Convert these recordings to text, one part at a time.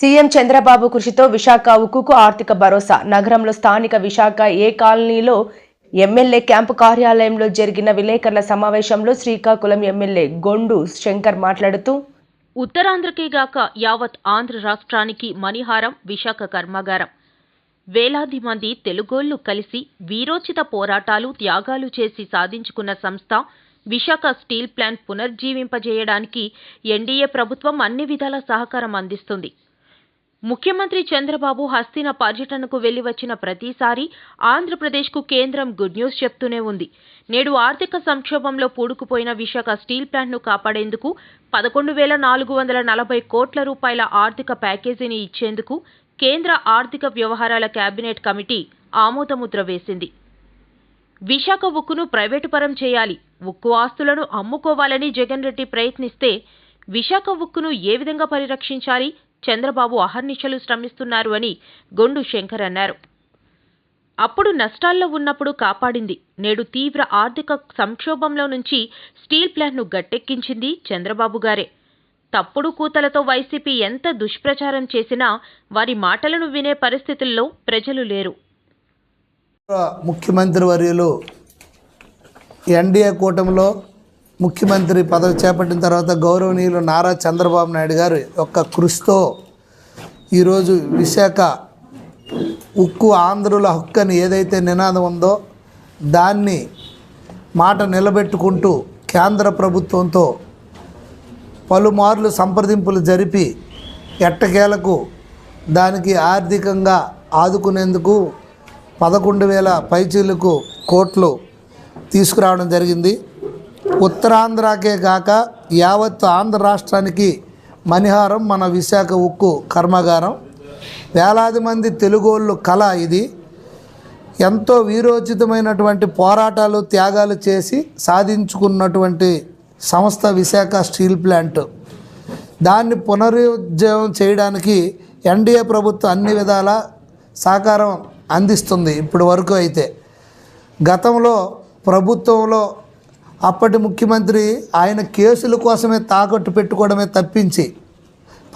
CM Chandrababu కృషితో విశాఖ ఉక్కుకు ఆర్థిక భరోసా. నగరంలో స్థానిక విశాఖ ఏ కాలనీలో ఎమ్మెల్యే క్యాంపు కార్యాలయంలో జరిగిన విలేకరుల సమావేశంలో శ్రీకాకుళం ఎమ్మెల్యే గొండు శంకర్ మాట్లాడుతూ ఉత్తరాంధ్రకే గాక యావత్ ఆంధ్ర రాష్ట్రానికి మణిహారం విశాఖ కర్మాగారం. వేలాది మంది తెలుగోళ్ళు కలిసి వీరోచిత పోరాటాలు త్యాగాలు చేసి సాధించుకున్న సంస్థ విశాఖ స్టీల్ ప్లాంట్ పునర్జీవింపజేయడానికి ఎన్డీఏ ప్రభుత్వం అన్ని విధాల సహకారం అందిస్తుంది. ముఖ్యమంత్రి చంద్రబాబు హస్తిన పర్యటనకు వెళ్ళి వచ్చిన ప్రతిసారి ఆంధ్రప్రదేశ్కు కేంద్రం గుడ్ న్యూస్ చెప్తూనే ఉంది. నేడు ఆర్థిక సంక్షోభంలో పూడుకుపోయిన విశాఖ స్టీల్ ప్లాంట్ను కాపాడేందుకు పదకొండు వేల నాలుగు వందల నలభై కోట్ల రూపాయల ఆర్థిక ప్యాకేజీని ఇచ్చేందుకు కేంద్ర ఆర్థిక వ్యవహారాల కేబినెట్ కమిటీ ఆమోదముద్ర వేసింది. విశాఖ ఉక్కును ప్రైవేటు పరం చేయాలి. ఉక్కు ఆస్తులను అమ్ముకోవాలని జగన్ రెడ్డి ప్రయత్నిస్తే విశాఖ ఉక్కును ఏ విధంగా పరిరక్షించాలి? చంద్రబాబు అహర్నిశలు శ్రమిస్తున్నారు అని గొండు శంకర్ అన్నారు. అప్పుడు నష్టాల్లో ఉన్నప్పుడు కాపాడింది. నేడు తీవ్ర ఆర్థిక సంక్షోభంలో నుంచి స్టీల్ ప్లాంట్ను గట్టెక్కించింది చంద్రబాబు గారే. తప్పుడు కూతలతో వైసీపీ ఎంత దుష్ప్రచారం చేసినా వారి మాటలను వినే పరిస్థితుల్లో ప్రజలు లేరు. ముఖ్యమంత్రి వర్యులు ఎన్డీఏ కూటమిలో ముఖ్యమంత్రి పదవి చేపట్టిన తర్వాత గౌరవనీయులు నారా చంద్రబాబు నాయుడు గారి యొక్క కృషితో ఈరోజు విశాఖ ఉక్కు ఆంధ్రుల హక్కు అని ఏదైతే నినాదం ఉందో దాన్ని మాట నిలబెట్టుకుంటూ కేంద్ర ప్రభుత్వంతో పలుమార్లు సంప్రదింపులు జరిపి ఎట్టకేలకు దానికి ఆర్థికంగా ఆదుకునేందుకు పదకొండు వేల పైచీలకు కోట్లు తీసుకురావడం జరిగింది. ఉత్తరాంధ్రకే కాక యావత్ ఆంధ్ర రాష్ట్రానికి మణిహారం మన విశాఖ ఉక్కు కర్మాగారం. వేలాది మంది తెలుగోళ్ళు కళ ఇది. ఎంతో వీరోచితమైనటువంటి పోరాటాలు త్యాగాలు చేసి సాధించుకున్నటువంటి సంస్థ విశాఖ స్టీల్ ప్లాంట్. దాన్ని పునరుజ్జీవం చేయడానికి ఎన్డీఏ ప్రభుత్వం అన్ని విధాల సహకారం అందిస్తుంది ఇప్పటి వరకు అయితే. గతంలో ప్రభుత్వంలో అప్పటి ముఖ్యమంత్రి ఆయన కేసుల కోసమే తాకట్టు పెట్టుకోవడమే తప్పించి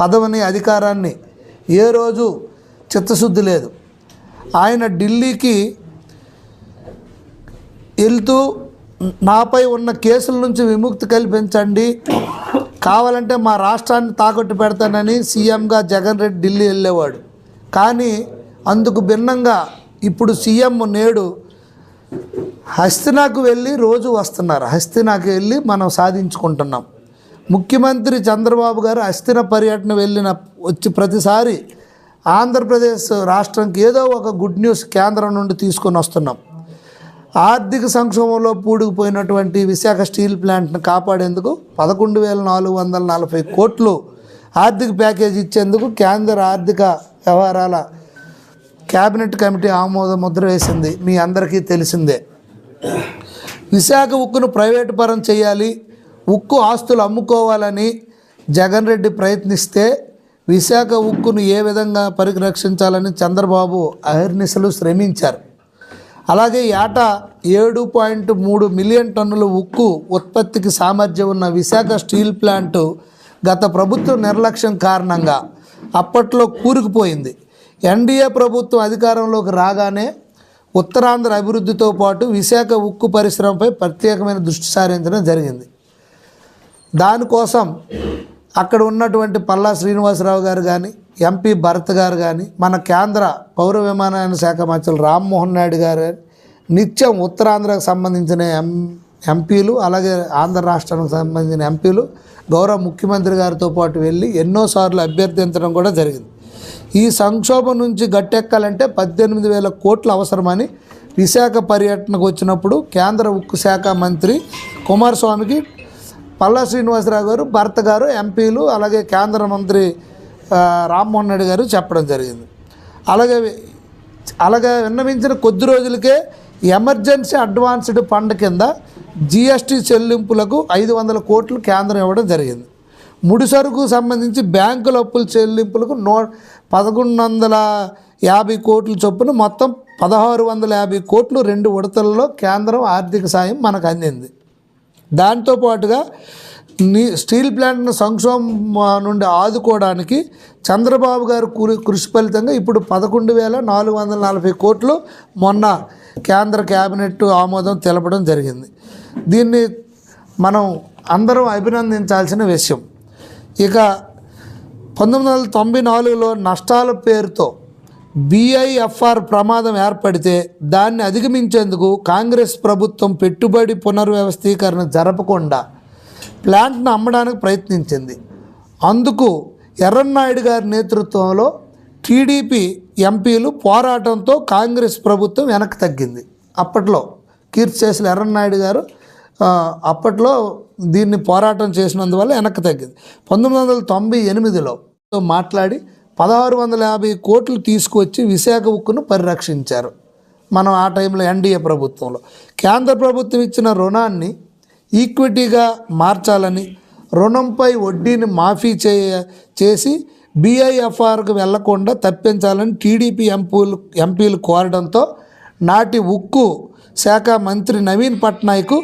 పదవిని అధికారాన్ని ఏ రోజు చిత్తశుద్ధి లేదు. ఆయన ఢిల్లీకి వెళ్తూ నాపై ఉన్న కేసుల నుంచి విముక్తి కల్పించండి. కావాలంటే మా రాష్ట్రాన్ని తాకట్టు పెడతానని సీఎంగా జగన్ రెడ్డి ఢిల్లీ వెళ్ళేవాడు. కానీ అందుకు భిన్నంగా ఇప్పుడు సీఎం నేడు హస్తినాకు వెళ్ళి రోజు వస్తున్నారు. హస్తినాకు వెళ్ళి మనం సాధించుకుంటున్నాం. ముఖ్యమంత్రి చంద్రబాబు గారు హస్తిన పర్యటన వెళ్ళిన వచ్చి ప్రతిసారి ఆంధ్రప్రదేశ్ రాష్ట్రంకి ఏదో ఒక గుడ్ న్యూస్ కేంద్రం నుండి తీసుకొని వస్తున్నాం. ఆర్థిక సంక్షోభంలో పూడుకుపోయినటువంటి విశాఖ స్టీల్ ప్లాంట్ను కాపాడేందుకు పదకొండు వేల నాలుగు వందల నలభై కోట్లు ఆర్థిక ప్యాకేజ్ ఇచ్చేందుకు కేంద్ర ఆర్థిక వ్యవహారాల కేబినెట్ కమిటీ ఆమోద ముద్ర వేసింది. మీ అందరికీ తెలిసిందే. విశాఖ ఉక్కును ప్రైవేటు పరం చేయాలి. ఉక్కు ఆస్తులు అమ్ముకోవాలని జగన్ రెడ్డి ప్రయత్నిస్తే విశాఖ ఉక్కును ఏ విధంగా పరిరక్షించాలని చంద్రబాబు అహర్నిశలు శ్రమించారు. అలాగే ఏటా ఏడు పాయింట్ మూడు మిలియన్ టన్నుల ఉక్కు ఉత్పత్తికి సామర్థ్యం ఉన్న విశాఖ స్టీల్ ప్లాంటు గత ప్రభుత్వ నిర్లక్ష్యం కారణంగా అప్పట్లో కూరుకుపోయింది. ఎన్డీఏ ప్రభుత్వం అధికారంలోకి రాగానే ఉత్తరాంధ్ర అభివృద్ధితో పాటు విశాఖ ఉక్కు పరిశ్రమపై ప్రత్యేకమైన దృష్టి సారించడం జరిగింది. దానికోసం అక్కడ ఉన్నటువంటి పల్లా శ్రీనివాసరావు గారు కానీ ఎంపీ భరత్ గారు కానీ మన కేంద్ర పౌర విమానయాన శాఖ మంత్రులు రామ్మోహన్ నాయుడు గారు కానీ నిత్యం ఉత్తరాంధ్రకు సంబంధించిన ఎం ఎంపీలు అలాగే ఆంధ్ర రాష్ట్రానికి సంబంధించిన ఎంపీలు గౌరవ ముఖ్యమంత్రి గారితో పాటు వెళ్ళి ఎన్నోసార్లు అభ్యర్థించడం కూడా జరిగింది. ఈ సంక్షోభం నుంచి గట్టెక్కాలంటే పద్దెనిమిది వేల కోట్లు అవసరమని విశాఖ పర్యటనకు వచ్చినప్పుడు కేంద్ర ఉక్కు శాఖ మంత్రి కుమారస్వామికి పల్లా శ్రీనివాసరావు గారు భర్త గారు ఎంపీలు అలాగే కేంద్ర మంత్రి రామ్మోహన్ రెడ్డి గారు చెప్పడం జరిగింది. అలాగే అలాగే విన్నవించిన కొద్ది రోజులకే ఎమర్జెన్సీ అడ్వాన్స్డ్ ఫండ్ కింద జిఎస్టీ చెల్లింపులకు ఐదు వందల కోట్లు కేంద్రం ఇవ్వడం జరిగింది. ముడిసరుకు సంబంధించి బ్యాంకుల అప్పుల చెల్లింపులకు నో పదకొండు వందల యాభై కోట్ల చొప్పున మొత్తం పదహారు వందల యాభై కోట్లు రెండు విడతల్లో కేంద్రం ఆర్థిక సాయం మనకు అందింది. దాంతో పాటుగా నీ స్టీల్ ప్లాంట్ను సంక్షోభం నుండి ఆదుకోవడానికి చంద్రబాబు గారు కృషి ఫలితంగా ఇప్పుడు పదకొండు వేల నాలుగు వందల నలభై కోట్లు మొన్న కేంద్ర క్యాబినెట్ ఆమోదం తెలపడం జరిగింది. దీన్ని మనం అందరం అభినందించాల్సిన విషయం. ఇక పంతొమ్మిది వందల తొంభై నాలుగులో నష్టాల పేరుతో బీఐఎఫ్ఆర్ ప్రమాదం ఏర్పడితే దాన్ని అధిగమించేందుకు కాంగ్రెస్ ప్రభుత్వం పెట్టుబడి పునర్వ్యవస్థీకరణ జరపకుండా ప్లాంట్ను అమ్మడానికి ప్రయత్నించింది. అందుకు ఎర్రన్నాయుడు గారి నేతృత్వంలో టీడీపీ ఎంపీలు పోరాటంతో కాంగ్రెస్ ప్రభుత్వం వెనక్కి తగ్గింది. అప్పట్లో కీర్తిశేషులు ఎర్రన్నాయుడు గారు అప్పట్లో దీన్ని పోరాటం చేసినందువల్ల వెనక్కి తగ్గింది. పంతొమ్మిది వందల తొంభై ఎనిమిదిలో మాట్లాడి పదహారు వందల యాభై కోట్లు తీసుకువచ్చి విశాఖ ఉక్కును పరిరక్షించారు. మనం ఆ టైంలో ఎన్డీఏ ప్రభుత్వంలో. కేంద్ర ప్రభుత్వం ఇచ్చిన రుణాన్ని ఈక్విటీగా మార్చాలని రుణంపై వడ్డీని మాఫీ చేయ చేసి బీఐఎఫ్ఆర్కు వెళ్ళకుండా తప్పించాలని టీడీపీ ఎంపీలు ఎంపీలు కోరడంతో నాటి ఉక్కు శాఖ మంత్రి నవీన్ పట్నాయక్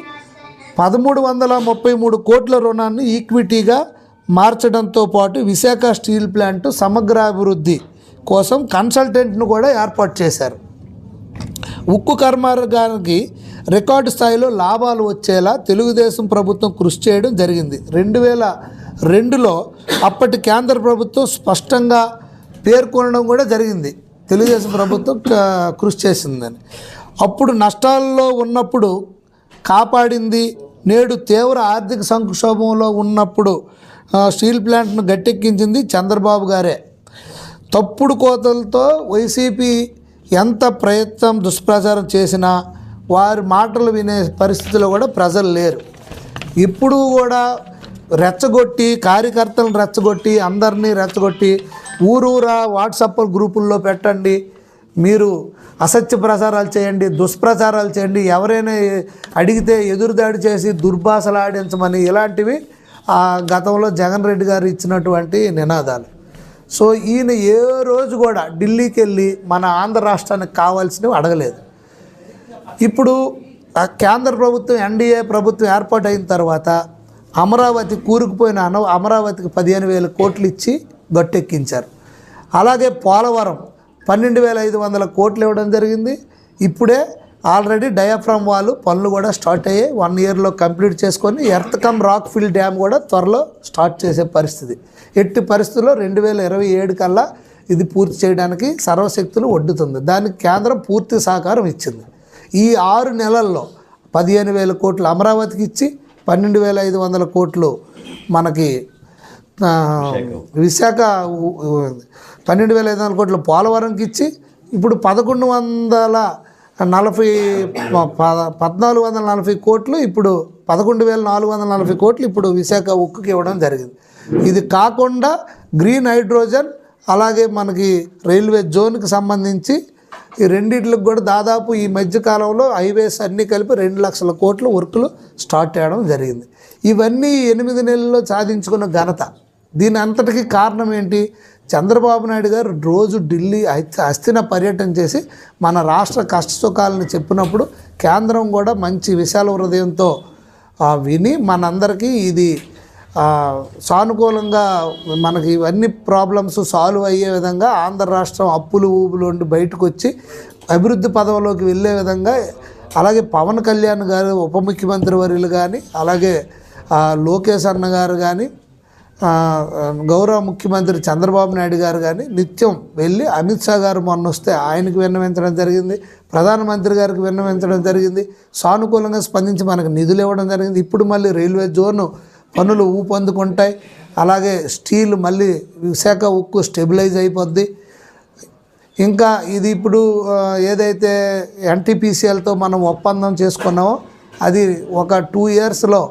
పదమూడు వందల ముప్పై మూడు కోట్ల రుణాన్ని ఈక్విటీగా మార్చడంతో పాటు విశాఖ స్టీల్ ప్లాంట్ సమగ్రాభివృద్ధి కోసం కన్సల్టెంట్ను కూడా ఏర్పాటు చేశారు. ఉక్కు కర్మాగారానికి రికార్డు స్థాయిలో లాభాలు వచ్చేలా తెలుగుదేశం ప్రభుత్వం కృషి చేయడం జరిగింది. రెండు వేల రెండులో అప్పటి కేంద్ర ప్రభుత్వం స్పష్టంగా పేర్కొనడం కూడా జరిగింది. తెలుగుదేశం ప్రభుత్వం కృషి చేసిందని. అప్పుడు నష్టాల్లో ఉన్నప్పుడు కాపాడింది నేడు తీవ్ర ఆర్థిక సంక్షోభంలో ఉన్నప్పుడు స్టీల్ ప్లాంట్ను గట్టెక్కించింది చంద్రబాబు గారే. తప్పుడు కోతలతో వైసీపీ ఎంత ప్రయత్నం దుష్ప్రచారం చేసినా వారి మాటలు వినే పరిస్థితిలో కూడా ప్రజలు లేరు. ఇప్పుడు కూడా రెచ్చగొట్టి కార్యకర్తలను రెచ్చగొట్టి అందరినీ రెచ్చగొట్టి ఊరూరా వాట్సాప్ గ్రూపుల్లో పెట్టండి మీరు అసత్య ప్రచారాలు చేయండి దుష్ప్రచారాలు చేయండి ఎవరైనా అడిగితే ఎదురుదాడి చేసి దుర్భాషలాడించమని ఇలాంటివి ఆ గతంలో జగన్ రెడ్డి గారు ఇచ్చినటువంటి నినాదాలు. సో ఈయన ఏ రోజు కూడా ఢిల్లీకి వెళ్ళి మన ఆంధ్ర రాష్ట్రానికి కావాల్సినవి అడగలేదు. ఇప్పుడు కేంద్ర ప్రభుత్వం ఎన్డీఏ ప్రభుత్వం ఏర్పాటు అయిన తర్వాత అమరావతి కూరుకుపోయిన అమరావతికి పదిహేను వేల కోట్లు ఇచ్చి గట్టెక్కించారు. అలాగే పోలవరం పన్నెండు వేల ఐదు వందల కోట్లు ఇవ్వడం జరిగింది. ఇప్పుడే ఆల్రెడీ డయాఫ్రామ్ వాళ్ళు పనులు కూడా స్టార్ట్ అయ్యాయి వన్ ఇయర్లో కంప్లీట్ చేసుకొని earth cum rock fill dam కూడా త్వరలో స్టార్ట్ చేసే పరిస్థితి. ఎట్టి పరిస్థితుల్లో రెండు వేల ఇరవై ఏడు కల్లా ఇది పూర్తి చేయడానికి సర్వశక్తులు ఒడ్డుతుంది. దానికి కేంద్రం పూర్తి సహకారం ఇచ్చింది. ఈ ఆరు నెలల్లో పదిహేను వేల కోట్లు అమరావతికి ఇచ్చి పన్నెండు వేల ఐదు వందల కోట్లు మనకి విశాఖ పన్నెండు వేల ఐదు వందల కోట్లు పోలవరంకి ఇచ్చి ఇప్పుడు పదకొండు వందల నలభై ప- పద్నాలుగు వందల నలభై కోట్లు ఇప్పుడు పదకొండు వేల నాలుగు వందల నలభై కోట్లు ఇప్పుడు విశాఖ ఉక్కుకి ఇవ్వడం జరిగింది. ఇది కాకుండా గ్రీన్ హైడ్రోజన్ అలాగే మనకి రైల్వే జోన్కి సంబంధించి ఈ రెండిట్లకు కూడా దాదాపు ఈ మధ్యకాలంలో హైవేస్ అన్నీ కలిపి రెండు లక్షల కోట్ల వర్కులు స్టార్ట్ చేయడం జరిగింది. ఇవన్నీ ఎనిమిది నెలల్లో సాధించుకున్న ఘనత. దీని అంతటికి కారణం ఏంటి? చంద్రబాబు నాయుడు గారు రోజు ఢిల్లీ హస్తి- హస్తిన పర్యటన చేసి మన రాష్ట్ర కష్టసుఖాలను చెప్పినప్పుడు కేంద్రం కూడా మంచి విశాల హృదయంతో విని మనందరికీ ఇది సానుకూలంగా మనకి ఇవన్నీ ప్రాబ్లమ్స్ సాల్వ్ అయ్యే విధంగా ఆంధ్ర రాష్ట్రం అప్పులు ఊపులు ఉండి బయటకు వచ్చి అభివృద్ధి పదవిలోకి వెళ్ళే విధంగా అలాగే పవన్ కళ్యాణ్ గారు ఉప ముఖ్యమంత్రి వర్యులు కానీ అలాగే ఆ, లోకేష్ అన్న గారు కానీ గౌరవ ముఖ్యమంత్రి చంద్రబాబు నాయుడు గారు కానీ నిత్యం వెళ్ళి అమిత్ షా గారు మొన్న వస్తే ఆయనకు విన్నవించడం జరిగింది ప్రధానమంత్రి గారికి విన్నవించడం జరిగింది సానుకూలంగా స్పందించి మనకు నిధులు ఇవ్వడం జరిగింది. ఇప్పుడు మళ్ళీ రైల్వే జోన్ పనులు ఊపందుకుంటాయి. అలాగే స్టీల్ మళ్ళీ విశాఖ ఉక్కు స్టెబిలైజ్ అయిపోద్ది. ఇంకా ఇది ఇప్పుడు ఏదైతే ఎన్టీపీసీఎల్తో మనం ఒప్పందం చేసుకున్నామో అది ఒక టూ ఇయర్స్లో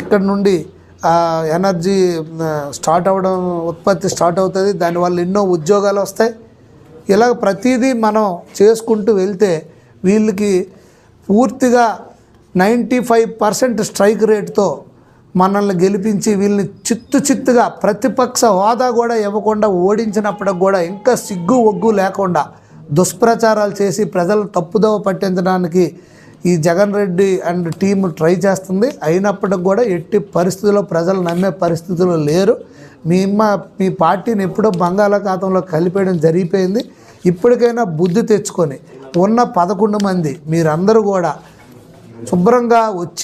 ఇక్కడ నుండి ఎనర్జీ స్టార్ట్ అవ్వడం ఉత్పత్తి స్టార్ట్ అవుతుంది. దానివల్ల ఎన్నో ఉద్యోగాలు వస్తాయి. ఇలా ప్రతిదీ మనం చేసుకుంటూ వెళ్తే వీళ్ళకి పూర్తిగా నైంటీ ఫైవ్ పర్సెంట్ స్ట్రైక్ రేట్తో మనల్ని గెలిపించి వీళ్ళని చిత్తు చిత్తుగా ప్రతిపక్ష హోదా కూడా ఇవ్వకుండా ఓడించినప్పటికి కూడా ఇంకా సిగ్గు ఒగ్గు లేకుండా దుష్ప్రచారాలు చేసి ప్రజలు తప్పుదోవ పట్టించడానికి ఈ Jagan Reddy and team try చేస్తుంది. అయినప్పటికి కూడా ఎట్టి పరిస్థితుల్లో ప్రజలు నమ్మే పరిస్థితులు లేరు. మీ మీ పార్టీని ఎప్పుడో బంగాళాఖాతంలో కలిపేయడం జరిగిపోయింది. ఇప్పటికైనా బుద్ధి తెచ్చుకొని ఉన్న పదకొండు మంది మీరందరూ కూడా శుభ్రంగా వచ్చి